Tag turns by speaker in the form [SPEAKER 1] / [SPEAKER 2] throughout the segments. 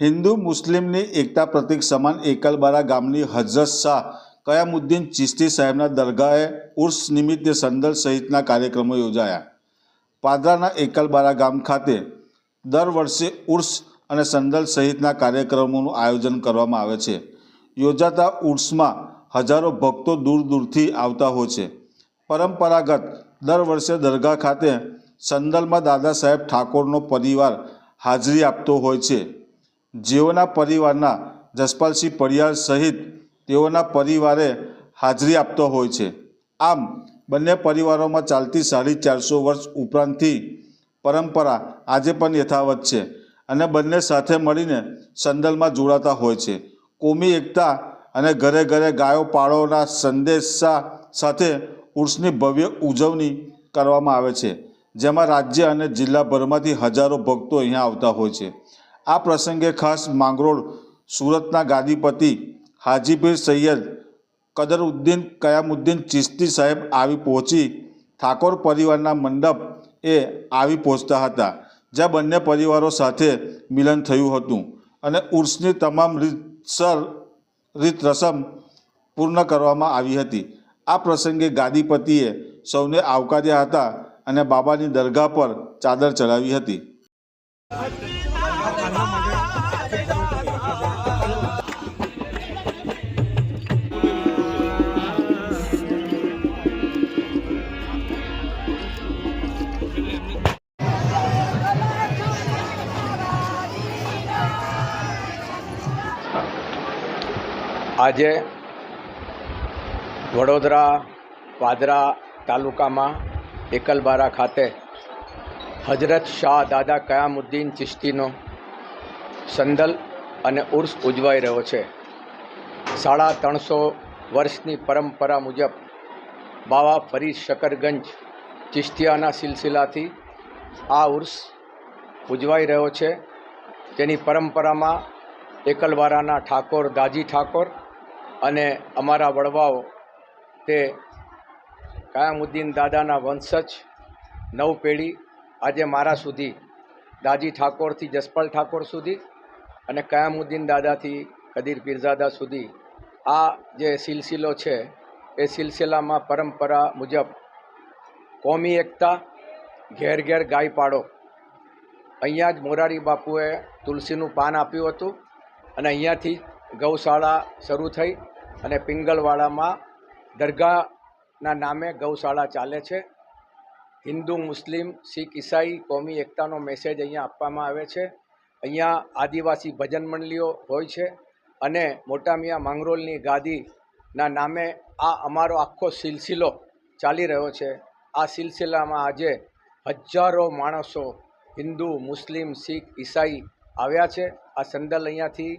[SPEAKER 1] હિન્દુ મુસ્લિમની એકતા પ્રતિક સમાન એકલબારા ગામની હજરત શાહ કયામુદ્દીન ચિશ્તી સાહેબના દરગાહે ઉર્સ નિમિત્તે સંદલ સહિતના કાર્યક્રમો યોજાયા. પાદરાના એકલબારા ગામ ખાતે દર વર્ષે ઉર્સ અને સંદલ સહિતના કાર્યક્રમોનું આયોજન કરવામાં આવે છે. યોજાતા ઉર્સમાં હજારો ભક્તો દૂર દૂરથી આવતા હોય છે. પરંપરાગત દર વર્ષે દરગાહ ખાતે સંદલમાં દાદા સાહેબ ઠાકોરનો પરિવાર હાજરી આપતો હોય છે. જેઓના પરિવારના જસપાલસિંહ પરિયાર સહિત તેઓના પરિવારે હાજરી આપતો હોય છે. આમ, બંને પરિવારોમાં ચાલતી સાડી ચારસો વર્ષ ઉપરાંતથી પરંપરા આજે પણ યથાવત છે અને બંને સાથે મળીને સંદલમાં જોડાતા હોય છે. કોમી એકતા અને ઘરે ઘરે ગાયો પાળોના સંદેશા સાથે ઉર્સની ભવ્ય ઉજવણી કરવામાં આવે છે, જેમાં રાજ્ય અને જિલ્લાભરમાંથી હજારો ભક્તો અહીંયા આવતા હોય છે. આ પ્રસંગે ખાસ માંગરોળ સુરતના ગાદીપતિ હાજીપીર સૈયદ કદરઉદ્દીન કયામુદ્દીન ચિસ્તી સાહેબ આવી પહોંચી. ઠાકોર પરિવારના મંડપ એ આવી પહોંચતા હતા, જ્યાં બંને પરિવારો સાથે મિલન થયું હતું અને ઉર્સની તમામ રીતસર રીત રસમ પૂર્ણ કરવામાં આવી હતી. આ પ્રસંગે ગાદીપતિએ સૌને આવકાર્યા હતા અને બાબાની દરગાહ પર ચાદર ચડાવી હતી.
[SPEAKER 2] આજે વડોદરા પાદરા તાલુકામાં એકલબારા ખાતે હજરત શાહ દાદા કયામુદ્દીન ચિશ્તીનો સંદલ અને ઉર્સ ઉજવાઈ રહ્યો છે. સાડા ત્રણસો વર્ષની પરંપરા મુજબ બાવા ફરી શકરગંજ ચિશ્તિયાના સિલસિલાથી આ ઉર્સ ઉજવાઈ રહ્યો છે. તેની પરંપરામાં એકલવારાના ઠાકોર દાજી ઠાકોર અને અમારા વડવાઓ તે કાયામુદ્દીન દાદાના વંશજ નવ પેઢી આજે મારા સુધી દાજી ઠાકોરથી જસપાલ ઠાકોર સુધી અને કયામુદ્દીન દાદાથી કદીર પીરઝાદા સુધી આ જે સિલસિલો છે, એ સિલસિલામાં પરંપરા મુજબ કોમી એકતા ઘેર ઘેર ગાય પાડો. અહીંયા જ મોરારી બાપુએ તુલસીનું પાન આપ્યું હતું અને અહીંયાથી ગૌશાળા શરૂ થઈ અને પિંગલવાડામાં દરગાહના નામે ગૌશાળા ચાલે છે. હિન્દુ, મુસ્લિમ, શીખ, ઈસાઈ કોમી એકતાનો મેસેજ અહીંયા આપવામાં આવે છે. અહીંયા આદિવાસી ભજન મંડળીઓ હોય છે અને મોટા મિયા માંગરોલની ગાદીના નામે આ અમારો આખો સિલસિલો ચાલી રહ્યો છે. આ સિલસિલામાં આજે હજારો માણસો હિન્દુ, મુસ્લિમ, શીખ, ઈસાઈ આવ્યા છે. આ સંદલ અહીંયાથી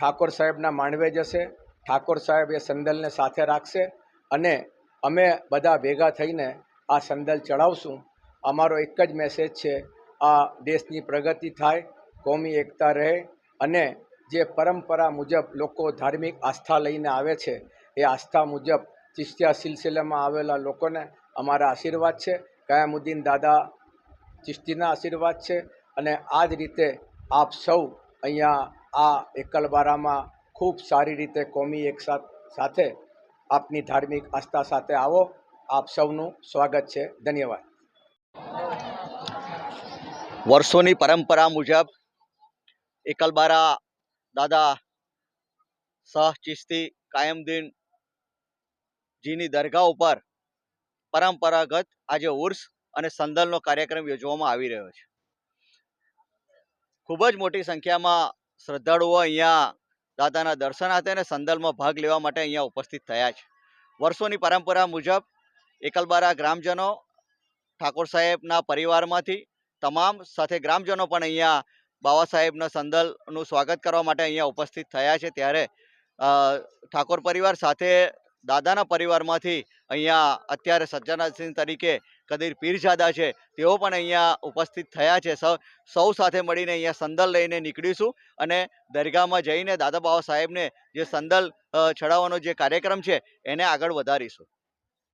[SPEAKER 2] ઠાકોર સાહેબના માંડવે જશે. ઠાકોર સાહેબ એ સંદલને સાથે રાખશે અને અમે બધા ભેગા થઈને આ સંદલ ચડાવશું. અમારો એક જ મેસેજ છે, આ દેશની પ્રગતિ થાય કોમી એકતા રહે અને જે પરંપરા મુજબ લોકો ધાર્મિક આસ્થા લઈને આવે છે, એ આસ્થા મુજબ ચિશ્તિયા સિલસિલામાં આવેલા લોકોને અમારા આશીર્વાદ છે. કયામુદ્દીન દાદા ચિશ્તીના આશીર્વાદ છે અને આ જ રીતે આપ સૌ અહીંયા આ એકલબારામાં ખૂબ સારી રીતે કોમી એક સાથે આપની ધાર્મિક આસ્થા સાથે આવો. આપ સૌનું સ્વાગત છે. ધન્યવાદ.
[SPEAKER 3] વર્ષોની પરંપરા મુજબ એકલબારા દાદા શાહ ચિશ્તી કાયમદીન જીની દરગાહ ઉપર પરંપરાગત આજે ઉર્સ અને સંદલનો કાર્યક્રમ યોજવામાં આવી રહ્યો છે ખૂબ જ મોટી સંખ્યામાં શ્રદ્ધાળુઓ અહીંયા દાદાના દર્શનાર્થે અને સંદલમાં ભાગ લેવા માટે અહીંયા ઉપસ્થિત થયા છે વર્ષોની પરંપરા મુજબ એકલબારા ગ્રામજનો ઠાકોર સાહેબના પરિવારમાંથી તમામ સાથે ગ્રામજનો પણ અહીંયા બાબા સાહેબના સંદલનું સ્વાગત કરવા માટે અહીંયા ઉપસ્થિત થયા છે. ત્યારે ઠાકોર પરિવાર સાથે દાદાના પરિવારમાંથી અહીંયા અત્યારે સજ્જનાસિંહ તરીકે કદીર પીરજાદા છે, તેઓ પણ અહીંયા ઉપસ્થિત થયા છે. સૌ સૌ સાથે મળીને અહીંયા સંદલ લઈને નીકળીશું અને દરગાહમાં જઈને દાદા બાબા સાહેબને જે સંદલ ચડાવવાનો જે કાર્યક્રમ છે, એને આગળ વધારીશું.